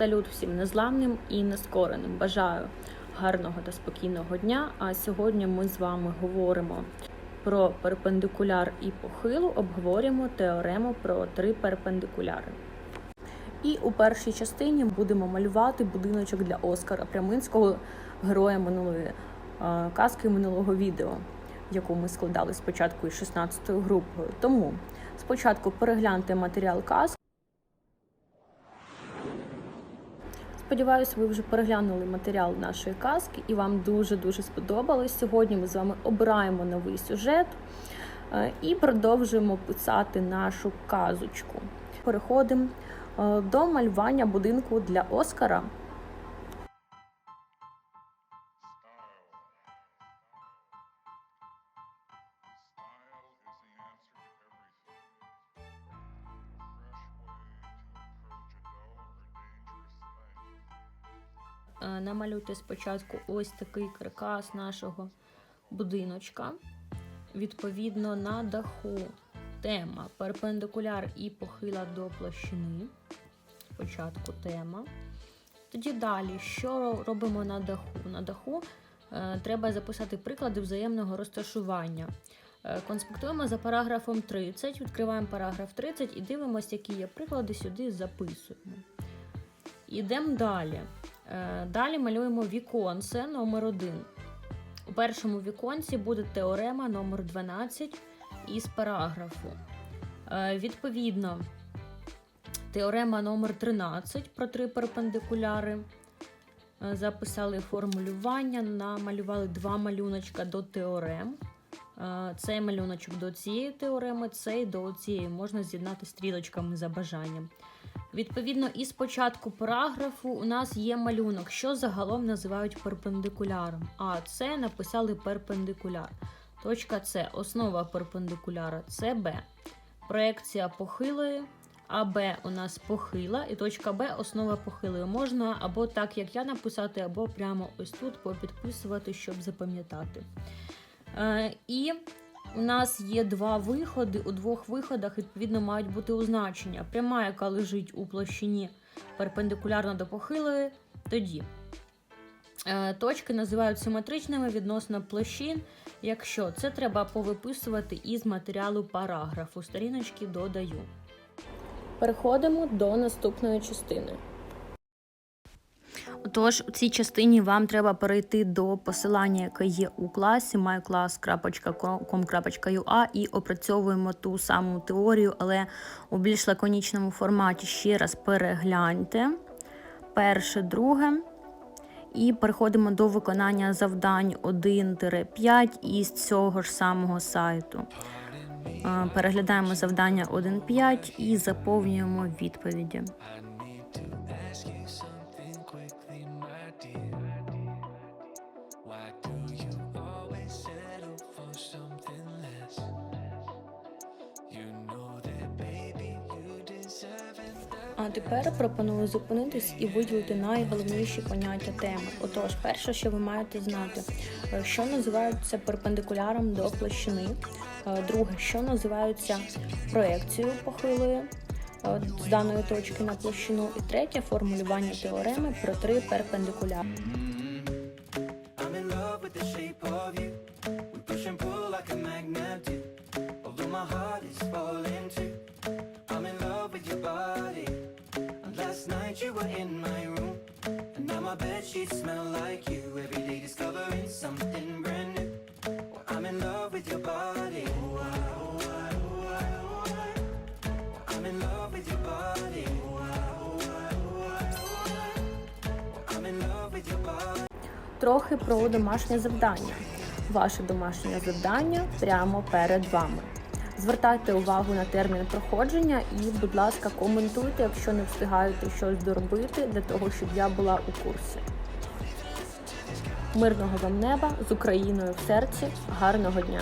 Салют всім незламним і нескореним. Бажаю гарного та спокійного дня. А сьогодні ми з вами говоримо про перпендикуляр і похилу, обговорюємо теорему про три перпендикуляри. І у першій частині будемо малювати будиночок для Оскара Пряминського, героя минулої е, казки минулого відео, яку ми складали спочатку із 16 групою. Тому спочатку перегляньте матеріал казки. Сподіваюсь, ви вже переглянули матеріал нашої казки і вам дуже-дуже сподобалось. Сьогодні ми з вами обираємо новий сюжет е, і продовжуємо писати нашу казочку. Переходимо е, до малювання будинку для Оскара. Намалюйте спочатку ось такий каркас нашого будиночка. Відповідно, на даху тема перпендикуляр і похила до площини. Спочатку тема. Тоді далі, що робимо на даху? На даху е, треба записати приклади взаємного розташування. Е, конспектуємо за параграфом 30, відкриваємо параграф 30 і дивимося, які є приклади, сюди записуємо. Ідемо далі. Е, Далі малюємо віконце номер 1 У першому віконці буде теорема номер 12 із параграфу. Е, Відповідно, теорема номер 13 про три перпендикуляри. Е, Записали формулювання, намалювали два малюночка до теорем. Цей малюночок до цієї теореми, цей до цієї можна з'єднати стрілочками за бажанням. Відповідно, із початку параграфу у нас є малюнок, що загалом називають перпендикуляром. А це написали перпендикуляр. Точка С основа перпендикуляра це Б. Проекція похилої, а Б у нас похила, і точка Б основа похилої. Можна або так, як я написати, або прямо ось тут попідписувати, щоб запам'ятати. Е, і у нас є два виходи. У двох виходах, відповідно, мають бути означення. Пряма, яка лежить у площині перпендикулярно до похилої, тоді. Е, Точки називають симетричними відносно площин. Якщо це треба повиписувати із матеріалу параграфу. Сторіночки додаю. Переходимо до наступної частини. Отож, у цій частині вам треба перейти до посилання, яке є у класі myclass.com.ua і опрацьовуємо ту саму теорію, але у більш лаконічному форматі ще раз перегляньте. Перше, друге. І переходимо до виконання завдань 1-5 із цього ж самого сайту. Переглядаємо завдання 1.5 і заповнюємо відповіді. А тепер пропоную зупинитись і виділити найголовніші поняття теми. Отож, перше, що ви маєте знати, е, що називається перпендикуляром до площини. Е, Друге, що називається проекцією похилої е, з даної точки на площину. І третє формулювання теореми про три перпендикуляри. Were in my room. And now my bed sheets smell like you. Every day discovering something brand new. Well, I'm in love with your body. Oh, I, oh, I, oh, I, oh, I. Well, I'm in love with your body. Oh, I, oh, I, oh, I, oh, I. Well, I'm in love with your body. Трохи про домашнє завдання. Ваше домашнє завдання прямо перед вами. Звертайте увагу на термін проходження і, будь ласка, коментуйте, якщо не встигаєте щось доробити, для того, щоб я була у курсі. Мирного вам неба з Україною в серці. Гарного дня!